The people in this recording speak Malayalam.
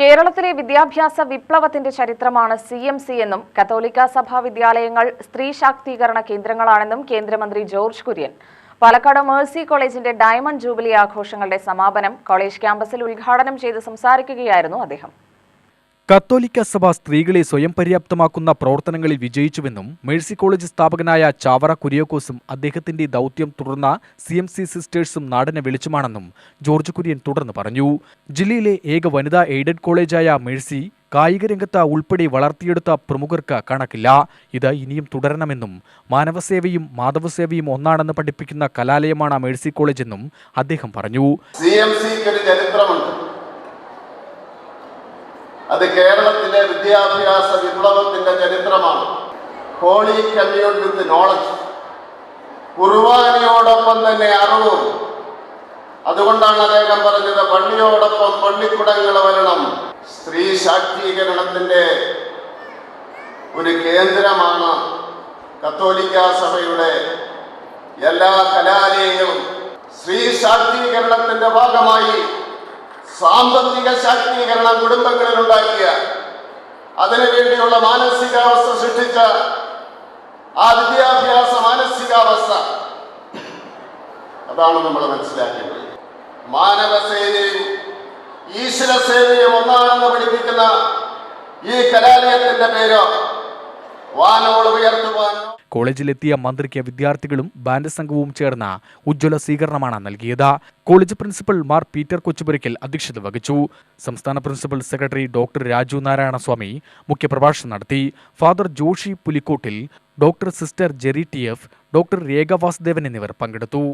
കേരളത്തിലെ വിദ്യാഭ്യാസ വിപ്ലവത്തിന്റെ ചരിത്രമാണ് സി എം സി എന്നും കത്തോലിക്ക സഭാ വിദ്യാലയങ്ങൾ സ്ത്രീ ശാക്തീകരണ കേന്ദ്രങ്ങളാണെന്നും കേന്ദ്രമന്ത്രി ജോർജ് കുര്യൻ. പാലക്കാട് മേഴ്സി കോളേജിന്റെ ഡയമണ്ട് ജൂബിലി ആഘോഷങ്ങളുടെ സമാപനം കോളേജ് ക്യാമ്പസിൽ ഉദ്ഘാടനം ചെയ്ത് സംസാരിക്കുകയായിരുന്നു അദ്ദേഹം. കത്തോലിക്ക സഭ സ്ത്രീകളെ സ്വയം പര്യാപ്തമാക്കുന്ന പ്രവർത്തനങ്ങളിൽ വിജയിച്ചുവെന്നും മേഴ്സി കോളേജ് സ്ഥാപകനായ ചാവറ കുര്യാക്കോസും അദ്ദേഹത്തിന്റെ ദൗത്യം തുടർന്ന സി എം സി സിസ്റ്റേഴ്സും നാടിനെ വെളിച്ചമാണെന്നും ജോർജ് കുര്യൻ തുടർന്ന് പറഞ്ഞു. ജില്ലയിലെ ഏക വനിതാ എയ്ഡഡ് കോളേജായ മേഴ്സി കായിക രംഗത്ത് ഉൾപ്പെടെ വളർത്തിയെടുത്ത പ്രമുഖർക്ക് കണക്കില്ല. ഇത് ഇനിയും തുടരണമെന്നും മാനവസേവയും മാധവസേവയും ഒന്നാണെന്ന് പഠിപ്പിക്കുന്ന കലാലയമാണ് മേഴ്സി കോളേജെന്നും അദ്ദേഹം പറഞ്ഞു. സി എം സിക്ക് ഒരു ചരിത്രമുണ്ട്. അത് കേരളത്തിലെ വിദ്യാഭ്യാസ വിപ്ലവത്തിന്റെ ചരിത്രമാണ്. ഹോളി കമ്മ്യൂൺ വിത്ത് നോളജ് കുർബാനയോടൊപ്പം തന്നെ അറിവും. അതുകൊണ്ടാണ് അദ്ദേഹം പറഞ്ഞത് പള്ളിയോടൊപ്പം പള്ളിക്കുടങ്ങൾ വരണം. സ്ത്രീ ശാക്തീകരണത്തിന്റെ ഒരു കേന്ദ്രമാണ് കത്തോലിക്ക സഭയുടെ എല്ലാ കലാലയങ്ങളും. സ്ത്രീ ശാക്തീകരണത്തിന്റെ ഭാഗമായി സാമ്പത്തിക ശാക്തീകരണം കുടുംബങ്ങളിൽ ഉണ്ടാക്കിയ അതിനുവേണ്ടിയുള്ള മാനസികാവസ്ഥ സൃഷ്ടിച്ച ആ വിദ്യാഭ്യാസ മാനസികാവസ്ഥ. അതാണ് നമ്മൾ മനസ്സിലാക്കേണ്ടത്. മാനവസേനയും ഈശ്വര സേനയും ഒന്നാണെന്ന് പഠിപ്പിക്കുന്ന ഈ കലാലയത്തിന്റെ പേരോ കോളേജിലെത്തിയ മന്ത്രിക്ക് വിദ്യാർത്ഥികളും ബാൻഡ് സംഘവും ചേർന്ന ഉജ്ജ്വല സ്വീകരണമാണ് നൽകിയത്. കോളേജ് പ്രിൻസിപ്പൽ മാർ പീറ്റർ കൊച്ചുപുരയ്ക്കൽ അധ്യക്ഷത വഹിച്ചു. സംസ്ഥാന principal secretary doctor Raju Narayanaswamy മുഖ്യപ്രഭാഷണം നടത്തി. Father Joshy Pulikottil doctor sister Jerry T F doctor Rekha Vasudevan എന്നിവർ പങ്കെടുത്തു.